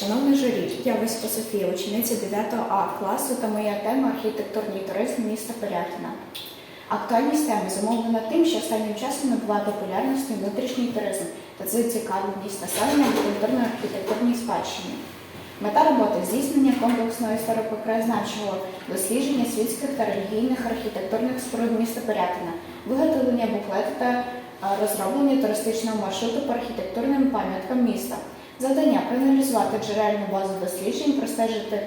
Шановний журі, я Висько Софія, учениця 9 А класу та моя тема архітектурний туризм міста Пирятина. Актуальність теми зумовлена тим, що останнім часом набуває популярності внутрішній туризм та зацікавленість населення в культурно-архітектурній спадщині. Мета роботи здійснення комплексного історико-краєзнавчого дослідження світських та релігійних архітектурних споруд міста Пирятина, виготовлення буклету та розроблення туристичного маршруту по архітектурним пам'яткам міста. Завдання. Проаналізувати джерельну базу досліджень, простежити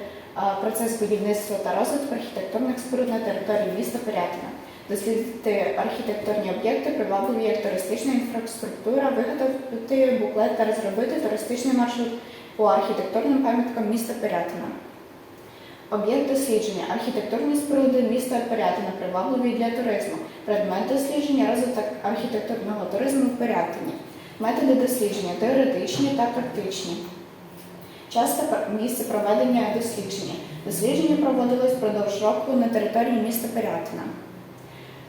процес будівництва та розвитку архітектурних споруд на території міста Пирятина, дослідити архітектурні об'єкти, привабливі як туристична інфраструктура, виготовити буклет та розробити туристичний маршрут по архітектурним пам'яткам міста Пирятина. Об'єкт дослідження. Архітектурні споруди міста Пирятина привабливі для туризму, предмет дослідження розвиток архітектурного туризму в Пирятині, методи дослідження теоретичні та практичні. Час та пр- місце проведення дослідження. Дослідження проводилось впродовж року на території міста Пирятина.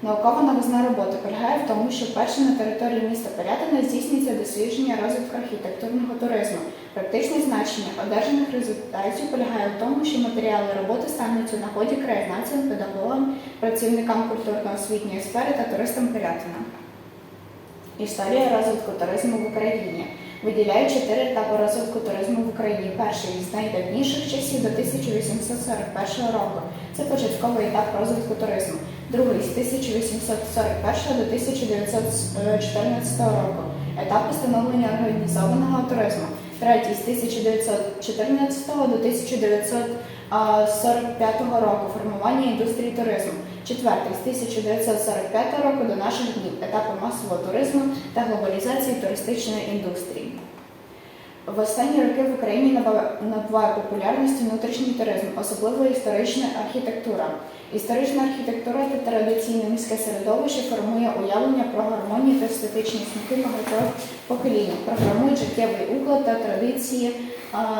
Наукова новизна роботи полягає в тому, що вперше на території міста Пирятина здійснюється дослідження розвитку архітектурного туризму. Практичне значення одержаних результатів полягає в тому, що матеріали роботи стануть у нагоді краєзнавцям, педагогам, працівникам культурно-освітньої сфери та туристам Пирятина. Історія розвитку туризму в Україні. Виділяє чотири етапи розвитку туризму в Україні. Перший з найдавніших часів до 1841 року. Це початковий етап розвитку туризму. Другий з 1841 до 1914 року. Етап встановлення організованого туризму. Третій з 1914 до 1945 року. Формування індустрії туризму. Четвертий з 1945 року до наших днів. Етапи масового туризму та глобалізації туристичної індустрії. В останні роки в Україні набуває популярності внутрішній туризм, особливо історична архітектура. Історична архітектура та традиційне міське середовище формує уявлення про гармонію та естетичні смаки багатьох поколінь, програмують життєвий уклад та традиції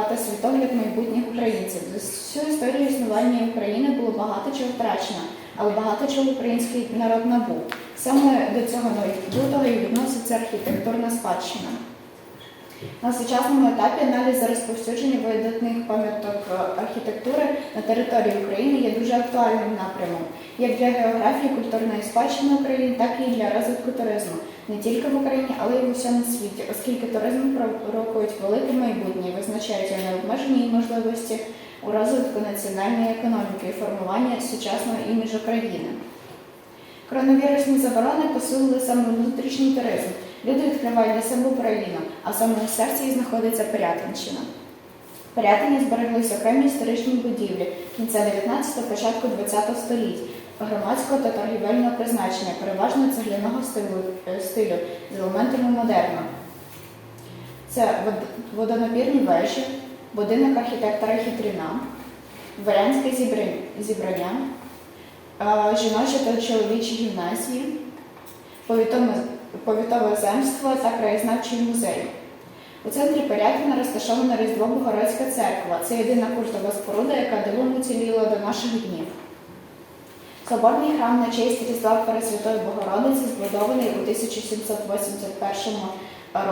та світогляд майбутніх українців. За всю історію існування України було багато чого втрачено, але багато чого український народ набув. Саме до цього набутого і відноситься архітектурна спадщина. На сучасному етапі аналіз розповсюдження видатних пам'яток е, архітектури на території України є дуже актуальним напрямом як для географії культурної спадщини України, так і для розвитку туризму не тільки в Україні, але й в усьому світі, оскільки туризм пророкують велике майбутнє, визначають необмежені можливості у розвитку національної економіки і формування сучасного іміджу країни. Коронавірусні заборони посилили саме внутрішній туризм. Люди відкривають для себе Україну, а саме у серці її знаходиться Пирятинщина. В Пирятині збереглися окремі історичні будівлі кінця 19-го, початку 20-го століть, громадського та торгівельного призначення, переважно цегляного стилю, е, з елементами модерну. Це вод- водонапірні вежі, будинок архітектора Хитріна, дворянське зібрання- е, жіночі та чоловічі гімназії, повітове, повітове земство та краєзнавчий музей. У центрі Пирятина розташована Різдво-Богородська церква. Це єдина культова споруда, яка дивом уціліла до наших днів. Соборний храм на честь Різдва Пресвятої Богородиці збудований у 1781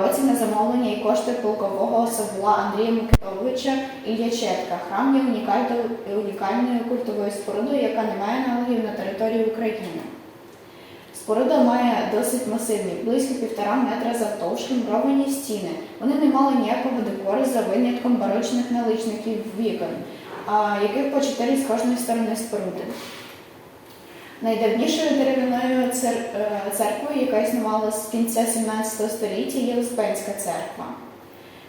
році на замовлення і кошти полкового Савула Андрія Микитовича Ільячетка. Храм є унікальною культовою спорудою, яка не має аналогів на території України. Споруда має досить масивні, близько півтора метра завтовшки муровані стіни. Вони не мали ніякого декору за винятком барочних наличників вікон, яких по чотири з кожної сторони споруди. Найдавнішою дерев'яною е, церквою, яка існувала з кінця 17 століття, є Успенська церква.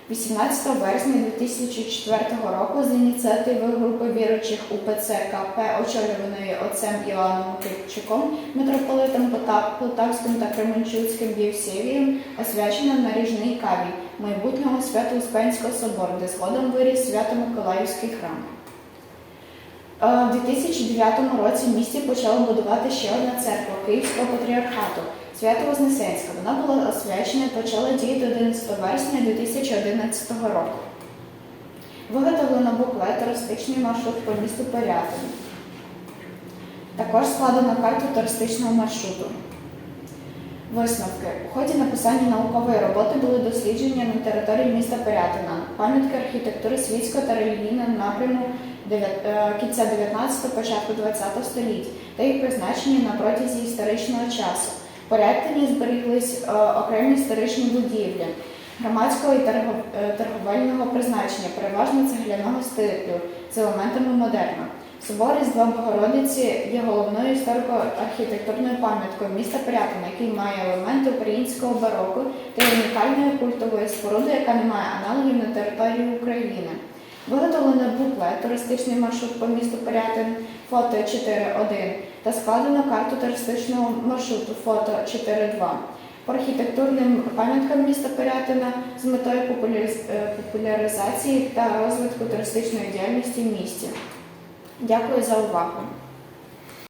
18 вересня 2004 року з ініціативи групи віручих УПЦ КП, очолюваної отцем Іоанном Кирчуком, митрополитом Полтавським та Кременчуцьким Євсевієм, освячено наріжний кавій майбутнього Свято-Успенського собору, де згодом виріс Свято-Миколаївський храм. Е, У 2009 році в місті почали будувати ще одна церква Київського патріархату Свято-Вознесенська. Вона була освячена і почала діяти 11 вересня 2011 року. Виготовлено буклет туристичний маршрут по місту Пирятин. Також складено карту туристичного маршруту. Висновки. У ході написання наукової роботи були дослідження на території міста Пирятина, пам'ятки архітектури світського та релігійного напряму кінця 19 початку 20 століть та їх призначення на протязі історичного часу. В Порятині зберіглись е, окремі історичні будівлі громадського і е, торговельного призначення, переважно цегляного стилю з елементами модерну. Собор Різдва Богородиці є головною історико-архітектурною пам'яткою міста Пирятина, який має елементи українського бароко та є унікальною культовою спорудою, яка не має аналогів на території України. Виготовлено буклет туристичний маршрут по місту Порятин, фото 4.1 та складено карту туристичного маршруту фото 4.2 по архітектурним пам'яткам міста Порятина з метою е, популяризації та розвитку туристичної діяльності в місті. Дякую за увагу.